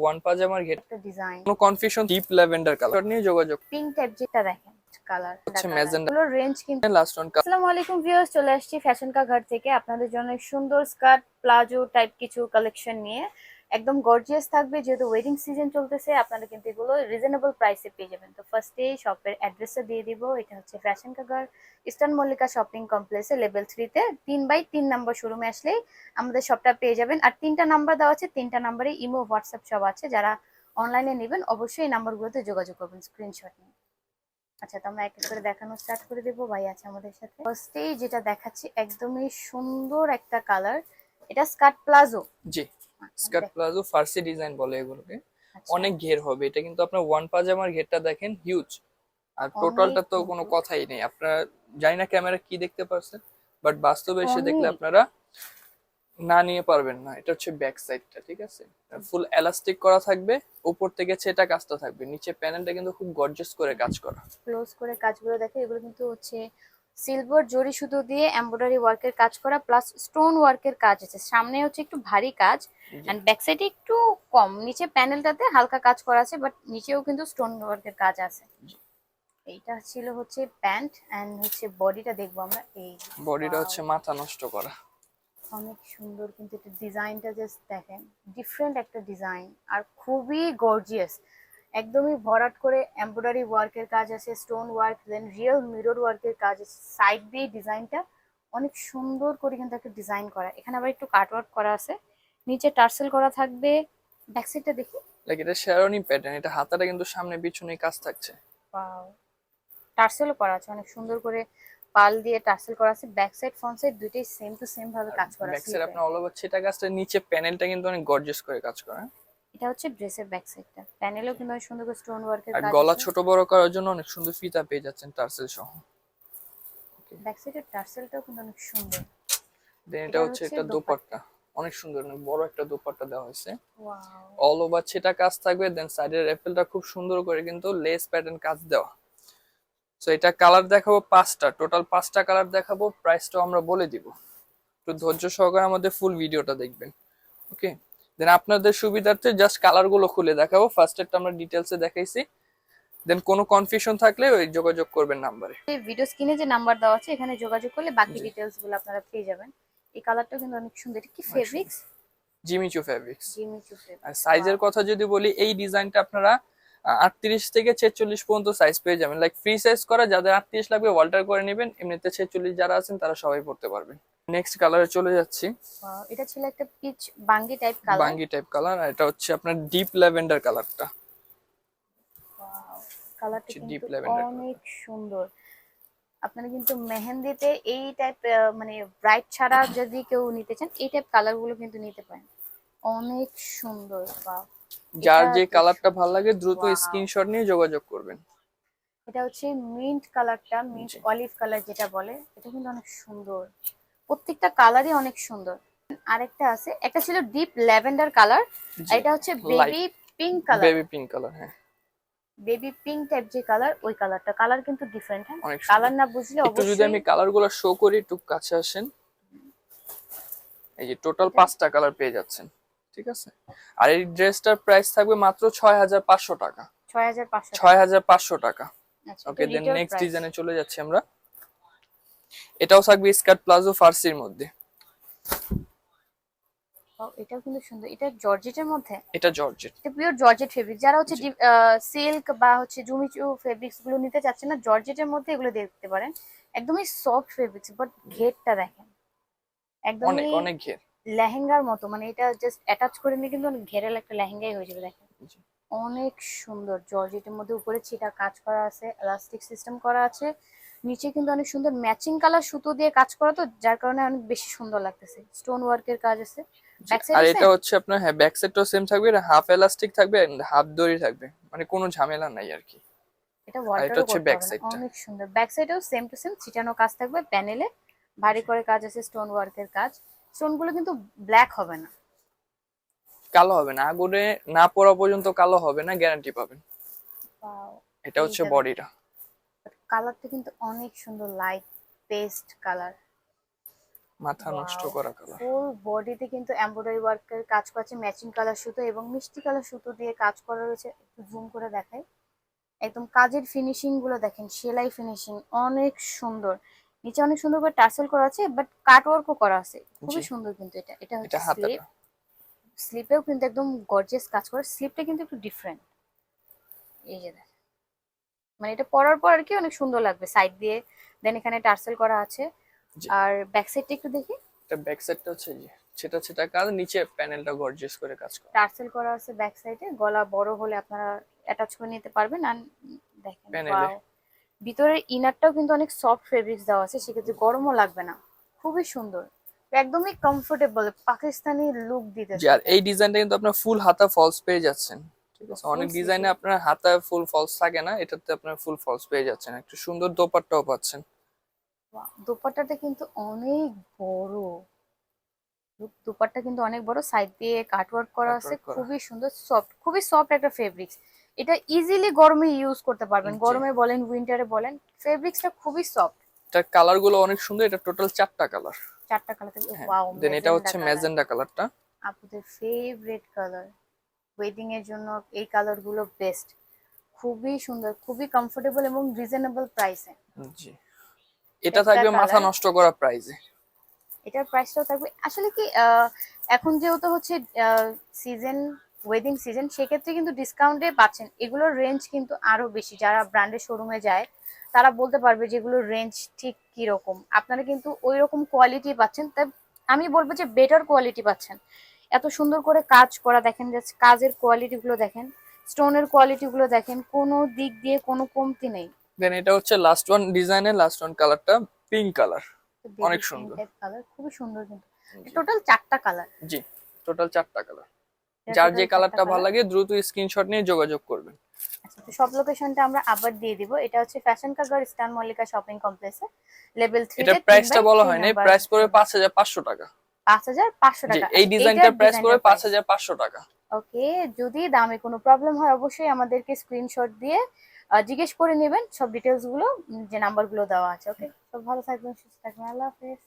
One পাজামার ঘের একটা design কোনো কনফিউশন ডিপ ল্যাভেন্ডার কালার নিয়ে যোগাযোগ। পিঙ্ক টাইপ যেটা দেখেন কালার হচ্ছে। গুলো রেঞ্জ কিন্তু লাস্ট ওয়ান আসসালামু আলাইকুম ভিউয়ার্স চলে আসছি ফ্যাশন কা ঘর থেকে। আপনাদের জন্য সুন্দর স্কার্ট প্লাজো টাইপ কিছু কালেকশন নিয়ে। একদম গর্জিয়াস থাকবে। যেহেতু ওয়েডিং সিজন চলতেছে, আপনারা কিন্তু এগুলো রিজনেবল প্রাইসে পেয়ে যাবেন। তো ফার্স্টে শপের অ্যাড্রেসটা দিয়ে দিব। এটা হচ্ছে fashion ka Ghar Eastern Mallika shopping কমপ্লেক্সে লেভেল থ্রিতে তিন বাই তিন নাম্বার শোরুমে আসলেই আমাদের শপটা পেয়ে যাবেন। আর তিনটা নাম্বার দেওয়া আছে, তিনটা নাম্বারে ইমো হোয়াটসঅ্যাপ সব আছে। যারা অনলাইনে নেবেন, অবশ্যই এই নাম্বারগুলোতে যোগাযোগ করবেন স্ক্রিনশট নিয়ে। আচ্ছা তো আমরা এক এক করে দেখানো স্টার্ট করে দেবো। ভাই আছে আমাদের সাথে। ফার্স্টেই যেটা দেখাচ্ছি, একদমই সুন্দর একটা কালার এটা স্কার্ট প্লাজো জি। স্কার্ট প্লাজো ফার্সি ডিজাইন বলে এগুলোকে। আচ্ছা। অনেক ঘের হবে। এটা কিন্তু আপনার ওয়ান পাজামার ঘেরটা দেখেন হিউজ আর টোটালটা তো কোনো কথাই নেই। আপনারা জানি না ক্যামেরা কি দেখতে পারছেন বাট বাস্তবে এসে দেখলে আপনারা না নিয়ে পারবেন না। এটা হচ্ছে ব্যাক সাইডটা ঠিক আছে? ফুল এলাস্টিক করা থাকবে উপর থেকে ছেটা কাজটা থাকবে। নিচে প্যানেলটা কিন্তু খুব গর্জিয়াস করে কাজ করা। ক্লোজ করে কাজগুলো দেখে এগুলো কিন্তু হচ্ছে সিলভার জরি সুতো দিয়ে এমব্রয়ডারি ওয়ার্কের কাজ করা প্লাস স্টোন ওয়ার্কের কাজ আছে। সামনে হচ্ছে একটু ভারী কাজ এন্ড ব্যাক সাইডে একটু কম। নিচে প্যানেলটাতে হালকা কাজ করা আছে বাট নিচেও কিন্তু স্টোন ওয়ার্কের কাজ আছে। এইটা ছিল হচ্ছে প্যান্ট এন্ড হচ্ছে বডিটা দেখব আমরা। এই বডিটা হচ্ছে মাথা নষ্ট করা। অনেক সুন্দর কিন্তু এটা ডিজাইনটা জাস্ট দেখেন। ডিফারেন্ট একটা ডিজাইন আর খুবই গর্জিয়াস একদমই ভরাট করে এমব্রয়ডারি ওয়ার্কের কাজ আছে stone work then real mirror ওয়ার্কের কাজ আছে। সাইড দিয়ে ডিজাইনটা অনেক সুন্দর করে কিন্তু একটা ডিজাইন করা। এখানে আবার একটু কাট ওয়ার্ক করা আছে। নিচে টার্সেল করা থাকবে। ব্যাক সাইডটা দেখি। লাইক এটা শেরনি প্যাটার্ন এটা হাতাটা কিন্তু সামনে পিছনে কাজ থাকছে। ওয়াও টার্সেলও করা আছে অনেক সুন্দর করে পাল দিয়ে টার্সেল করা আছে। ব্যাক সাইড ফ্রন্ট সাইড দুইটাই সেম টু সেম ভাবে কাজ করা আছে ব্যাক সাইড আপনার অল ওভার ছেটা কাজটা নিচে প্যানেলটা কিন্তু অনেক গর্জিয়াস করে কাজ করা। এটা হচ্ছে ড্রেসের ব্যাক সাইডটা প্যানেলেও কিন্তু অনেক সুন্দর করে স্টোন ওয়ার্কের কাজ গলা ছোট বড় করার জন্য অনেক সুন্দর ফিতা পেয়ে যাচ্ছেন টার্সেল সহ। ব্যাক সাইডের টার্সেলটাও কিন্তু অনেক সুন্দর। দেন এটা হচ্ছে একটা দোপাট্টা। অনেক সুন্দর অনেক বড় একটা দোপাট্টা দেওয়া হয়েছে। ওয়াও অল ওভার ছেটা কাজ থাকবে দেন সাইডের রেফেলটা খুব সুন্দর করে কিন্তু লেস প্যাটার্ন কাজ দেওয়া। সো এটা কালার দেখাবো পাঁচটা। টোটাল পাঁচটা কালার দেখাবো প্রাইসটাও আমরা বলে দিব। একটু ধৈর্য সহকারে আমাদের ফুল ভিডিওটা দেখবেন। ওকে দেন আপনাদের সুবিধার্থে জাস্ট কালারগুলো খুলে দেখাবো। ফার্স্ট একটা আমরা ডিটেলসে দেখাইছি। দেন কোনো কনফিউশন থাকলে ওই যোগাযোগ করবেন নাম্বারে এই ভিডিও স্ক্রিনে যে নাম্বার দেওয়া আছে এখানে যোগাযোগ করলে বাকি। ডিটেলসগুলো আপনারা পেয়ে যাবেন। এই কালারটা কিন্তু অনেক সুন্দর। কি fabrics Jimmy Choo fabrics Jimmy Choo fabrics আর সাইজের কথা যদি বলি এই ডিজাইনটা আপনারা আটত্রিশ থেকে ছেচল্লিশ পর্যন্ত সাইজ পেয়ে যাবেন। লাইক ফ্রি সাইজ করা যাদের আটত্রিশ লাগবে অল্টার করে নেবেন। এমনিতে ছেচল্লিশ যারা আছেন তারা সবাই পড়তে পারবেন। নেক্সট কালারে চলে যাচ্ছি। এটা ছিল একটা পিচ বাঙ্গি টাইপ কালার বাঙ্গি টাইপ কালার আর এটা হচ্ছে আপনার ডিপ ল্যাভেন্ডার কালারটা deep অনেক সুন্দর। আপনারা কিন্তু মেহেন্দিতে এই টাইপ মানে ব্রাইট ছাড়া যদি কেউ নিতে চান এই টাইপ কালারগুলো কিন্তু নিতে পারেন। অনেক সুন্দর বা যার যে কালারটা ভালো লাগে দ্রুত স্ক্রিনশট নিয়ে যোগাযোগ করবেন। এটা হচ্ছে মিন্ট কালারটা মিন্ট। অলিভ কালার যেটা বলে এটা কিন্তু অনেক সুন্দর। প্রত্যেকটা কালারই অনেক সুন্দর। আরেকটা আছে একটা ছিল ডিপ ল্যাভেন্ডার কালার আর এটা হচ্ছে baby pink colour baby pink colour হ্যাঁ। বেবি পিঙ্ক টাইপ যে কালার ওই কালারটা কালার কিন্তু ডিফারেন্ট হ্যাঁ। কালার না বুঝলে একটু যদি অবশ্যই আমি কালারগুলো শো করি একটু কাছে আসেন। এই যে টোটাল পাঁচটা কালার পেয়ে যাচ্ছেন। ঠিক আছে? আর এই ড্রেসটার প্রাইস থাকবে মাত্র ছয় হাজার পাঁচশো টাকা। ছয় হাজার পাঁচশো টাকা। Okay then next. ডিজাইনে চলে যাচ্ছি আমরা। এটাও থাকবে স্কার্ট প্লাজো ফার্সির মধ্যে। কিন্তু সুন্দর। এটা জর্জেটের মধ্যে? এটা জর্জেট এটা পিওর জর্জেট ফেব্রিক যারা হচ্ছে সিল্ক বা হচ্ছে জুমিচু ফেব্রিক্সগুলো নিতে চাচ্ছেন না জর্জেটের মধ্যে এগুলো দেখতে পারেন। একদমই সফট ফেব্রিক্স বাট ঘেরটা দেখেন। অনেক অনেক ঘের। লেহেঙ্গার মতো মানে এটা জাস্ট অ্যাটাচ করে নিয়ে কিন্তু ঘেরেল একটা লেহেঙ্গাই হয়ে যাবে দেখেন। অনেক সুন্দর জর্জেটের মধ্যে উপরে ছিটা কাজ করা আছে এলাস্টিক সিস্টেম করা আছে নিচে কিন্তু অনেক সুন্দর ম্যাচিং কালার সুতো দিয়ে কাজ করা তো যার কারণে অনেক বেশি সুন্দর লাগতেছে। স্টোন ওয়ার্কের কাজ আছে। ব্যাক আর এটা হচ্ছে আপনার হ্যাঁ ব্যাক সাইডটাও সেম থাকবে এটা হাফ এলাস্টিক থাকবে হাফ দড়ি থাকবে মানে কোনো ঝামেলা নাই আর কি। এটা আর ওয়াটারও হচ্ছে করতে back হবে না। side টা। অনেক সুন্দর। ব্যাক সাইডেও সেম টু সেম ছিটানো কাজ থাকবে প্যানেলে ভারী করে কাজ আছে স্টোন ওয়ার্কের কাজ। স্টোনগুলো কিন্তু ব্ল্যাক হবে না। কালো হবে না। আগুনে না পড়া পর্যন্ত কালো হবে না গ্যারান্টি পাবেন। এটা হচ্ছে বডিটা কালারটা কিন্তু অনেক সুন্দর লাইট পেস্ট কালার মাথা নষ্ট করা কালার ফুল বডিতে কিন্তু এমব্রয়ডারি ওয়ার্কের কাজ করেছে ম্যাচিং কালার সুতো এবং মিষ্টি কালার সুতো দিয়ে কাজ করা রয়েছে। একটু জুম করে দেখাই। একদম কাজের ফিনিশিংগুলো দেখেন সেলাই ফিনিশিং অনেক সুন্দর। নিচে অনেক সুন্দর করে টার্সেল করা আছে বাট কাট ওয়ার্কও করা আছে। খুবই সুন্দর কিন্তু এটা। এটা হচ্ছে স্লিপ স্লিপেও কিন্তু একদম গর্জিয়াস কাজ করে। স্লিপটা কিন্তু একটু ডিফারেন্ট এই যে দেখ মানে এটা পরার পর আর কি অনেক সুন্দর লাগবে। সাইড দিয়ে দেন এখানে টার্সেল করা আছে। আর ব্যাক সাইডটা একটু দেখি। এটা ব্যাক সাইডটা হচ্ছে যে ছেটা ছেটা কাজ। নিচে প্যানেলটা গর্জিয়াস করে কাজ করা। টার্সেল করা আছে ব্যাক সাইডে গলা বড় হলে আপনারা অ্যাটাচ করে নিতে পারবেন। আর দেখেন Panel-এ। ভিতরের ইনারটাও কিন্তু অনেক সফট ফেব্রিক্স দেওয়া আছে সেক্ষেত্রে গরমও লাগবে না। খুবই সুন্দর। একদমই কমফোর্টেবল পাকিস্তানি লুক দিতে আর এই ডিজাইনটা কিন্তু আপনার ফুল হাতা ফলস পেয়ে যাচ্ছেন। ঠিক আছে? অনেক ডিজাইনে আপনার হাতা ফুল ফলস থাকে না এটাতে আপনার ফুল ফলস পেয়ে যাচ্ছেন। একটু সুন্দর দোপাট্টাও পাচ্ছেন। দুপাট্টাটা কিন্তু অনেক বড়। দুপাট্টা কিন্তু অনেক বড় সাইড দিয়ে কাটওয়ার্ক করা আছে খুবই সুন্দর সফট খুবই সফট একটা ফেব্রিক্স এটা ইজিলি গরমে ইউজ করতে পারবেন। গরমে বলেন উইন্টারে বলেন ফেব্রিক্সটা খুবই সফট এটার কালারগুলো অনেক সুন্দর এটা টোটাল চারটা কালার চারটা কালার থেকে ওয়াও দেন এটা হচ্ছে ম্যাজেন্ডা কালারটা আপুদের ফেভারিট কালার ওয়েডিং এর জন্য এই কালারগুলো বেস্ট খুবই সুন্দর খুবই কমফোর্টেবল এবং রিজনেবল প্রাইসে জি। এটা থাকবে মাথা নষ্ট করা প্রাইসে এটার প্রাইসটাও থাকবে। আসলে কি এখন যেহেতু হচ্ছে সিজন ওয়েডিং সিজন সেক্ষেত্রে কিন্তু ডিসকাউন্টে পাচ্ছেন। এগুলোর রেঞ্জ কিন্তু আরও বেশি। যারা ব্র্যান্ডের শোরুমে যায় তারা বলতে পারবে যে এগুলোর রেঞ্জ ঠিক কি রকম আপনারা কিন্তু ওই রকম কোয়ালিটি পাচ্ছেন। তাই আমি বলব যে বেটার কোয়ালিটি পাচ্ছেন। এত সুন্দর করে কাজ করা দেখেন যে কাজের কোয়ালিটি গুলো দেখেন স্টোনের কোয়ালিটি গুলো দেখেন কোনো দিক দিয়ে কোনো কমতি নেই। দেন এটা হচ্ছে লাস্ট ওয়ান ডিজাইনের লাস্ট ওয়ান কালারটা পিঙ্ক কালার অনেক সুন্দর। কালার খুবই সুন্দর কিন্তু। টোটাল চারটা কালার জি টোটাল চারটা কালার যার যে কালারটা ভালো লাগে দ্রুত স্ক্রিনশট নিয়ে যোগাযোগ করবেন। আচ্ছা তো সব লোকেশনটা আমরা আবার দিয়ে দিব। এটা হচ্ছে ফ্যাশন কাগার স্টান মল্লিকা শপিং কমপ্লেক্সে লেভেল 3 এটা প্রাইসটা বলা হয়নি প্রাইস পড়বে পাঁচ হাজার পাঁচশো টাকা। 5500 টাকা। এই ডিজাইনটার প্রাইস পড়বে হাজার পাঁচশো টাকা। ওকে যদি দামে কোনো প্রবলেম হয় অবশ্যই আমাদেরকে স্ক্রিনশট দিয়ে জিজ্ঞেস করে নেবেন। সব ডিটেলসগুলো যে নাম্বারগুলো দেওয়া আছে। ওকে সব ভালো থাকবেন সুস্থ থাকবেন। আল্লাহ হাফেজ।